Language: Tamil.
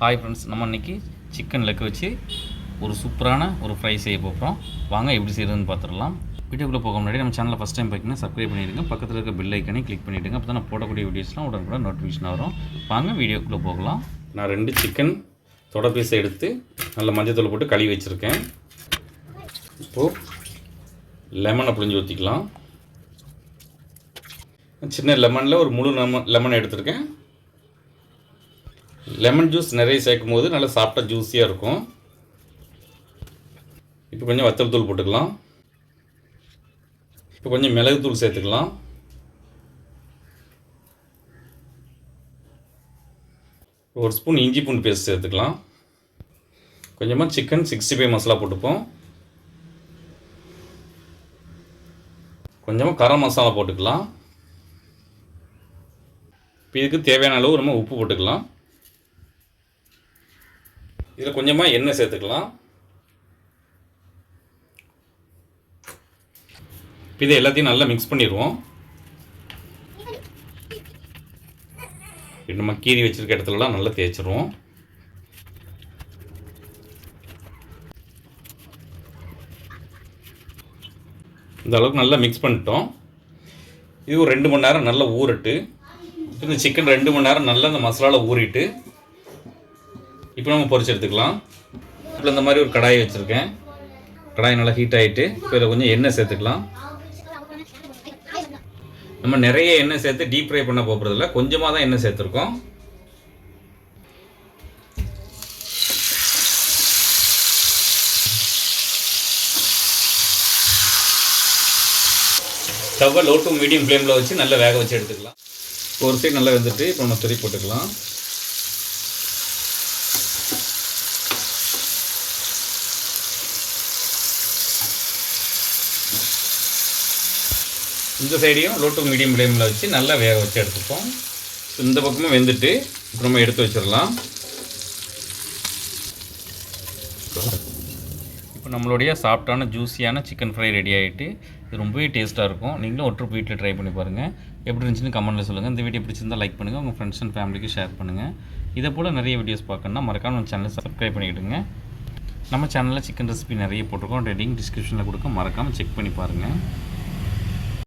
ஹாய் ஃப்ரெண்ட்ஸ் நம்ம இன்றைக்கி சிக்கன் லெக் வச்சு ஒரு சூப்பரான ஒரு ஃப்ரை செய்ய போகிறோம் வாங்க எப்படி செய்யறதுன்னு பார்த்துடலாம் வீடியோக்குள்ளே போக முன்னாடி நம்ம சேனலில் ஃபஸ்ட் டைம் பார்த்தீங்கன்னா சப்ஸ்கிரைப் பண்ணிவிடுங்க பக்கத்தில் இருக்க பெல் ஐக்கனே கிளிக் பண்ணிவிடுங்க அப்போ தான் நான் போடக்கூடிய வீடியோஸ்லாம் உடனுக்குடன் நோட்டிஃபிகேஷன் வரும். வாங்க வீடியோக்குள்ளே போகலாம். நான் ரெண்டு சிக்கன் தொட எடுத்து நல்ல மஞ்சத்தூள் போட்டு கழுவி வச்சுருக்கேன். இப்போது லெமனை புழிஞ்சு ஊற்றிக்கலாம் சின்ன லெமனில் ஒரு முழு லெமன் லெமன் எடுத்திருக்கேன். லெமன் ஜூஸ் நிறைய சேர்க்கும் போது நல்லா சாஃப்டாக ஜூஸியாக இருக்கும். இப்போ கொஞ்சம் வத்தல் தூள் போட்டுக்கலாம். இப்போ கொஞ்சம் மிளகு தூள் சேர்த்துக்கலாம். ஒரு ஸ்பூன் இஞ்சி பூண்டு பேஸ்ட் சேர்த்துக்கலாம். கொஞ்சமாக சிக்கன் சிக்ஸ்டி ஃபைவ் மசாலா போட்டுப்போம். கொஞ்சமாக கரம் மசாலா போட்டுக்கலாம். இப்போ இதுக்கு தேவையான அளவு நம்ம உப்பு போட்டுக்கலாம். இதில் கொஞ்சமாக எண்ணெய் சேர்த்துக்கலாம். இதை எல்லாத்தையும் நல்லா மிக்ஸ் பண்ணிடுவோம். இப்போ நம்ம கீரி வச்சிருக்க இடத்துலலாம் நல்லா தேய்ச்சிருவோம். இந்த அளவுக்கு நல்லா மிக்ஸ் பண்ணிட்டோம். இது ஒரு ரெண்டு மணி நேரம் நல்லா ஊறட்டு. இந்த சிக்கன் ரெண்டு மணி நேரம் நல்லா இந்த மசாலாவில் ஊறிட்டு இப்போ நம்ம பொரிச்சு எடுத்துக்கலாம். இப்போ இந்த மாதிரி ஒரு கடாயை வச்சுருக்கேன். கடாய் நல்லா ஹீட் ஆகிட்டு இப்போ இதில் கொஞ்சம் எண்ணெய் சேர்த்துக்கலாம். நம்ம நிறைய எண்ணெய் சேர்த்து டீப் ஃப்ரை பண்ண போகிறதில்ல கொஞ்சமாக தான் எண்ணெய் சேர்த்துருக்கோம். ஸ்டவ்வை லோ டு மீடியம் ஃப்ளேமில் வச்சு நல்லா வேக வச்சு எடுத்துக்கலாம். ஒரு சைடு நல்லா வெந்துட்டு இப்போ நம்ம துரி போட்டுக்கலாம். இந்த சைடையும் லோ டு மீடியம் ஃப்ளேமில் வச்சு நல்லா வேக வச்சு எடுத்துப்போம். இந்த பக்கமும் வெந்துட்டு இப்போ நம்ம எடுத்து வச்சிடலாம். இப்போ நம்மளுடைய சாஃப்டான ஜூஸியான சிக்கன் ஃப்ரை ரெடி ஆகிட்டு இது ரொம்பவே டேஸ்ட்டாக இருக்கும். நீங்களும் ஒற்று வீட்டில் ட்ரை பண்ணி பாருங்கள் எப்படி இருந்துச்சுன்னு கமெண்ட்டில் சொல்லுங்கள் இந்த வீடியோ பிடிச்சிருந்தால் லைக் பண்ணுங்கள் உங்கள் ஃப்ரெண்ட்ஸ் அண்ட் ஃபேமிலிக்கு ஷேர் பண்ணுங்கள் இதை போல் நிறைய வீடியோஸ் பார்க்கணுன்னா மறக்காம நம்ம சேனலை சப்ஸ்கிரைப் பண்ணிக்கிடுங்க. நம்ம சேனலில் சிக்கன் ரெசிபி நிறைய போட்டிருக்கோம். ரெடிங் டிஸ்கிரிப்ஷனில் கொடுக்க மறக்காமல் செக் பண்ணி பாருங்கள்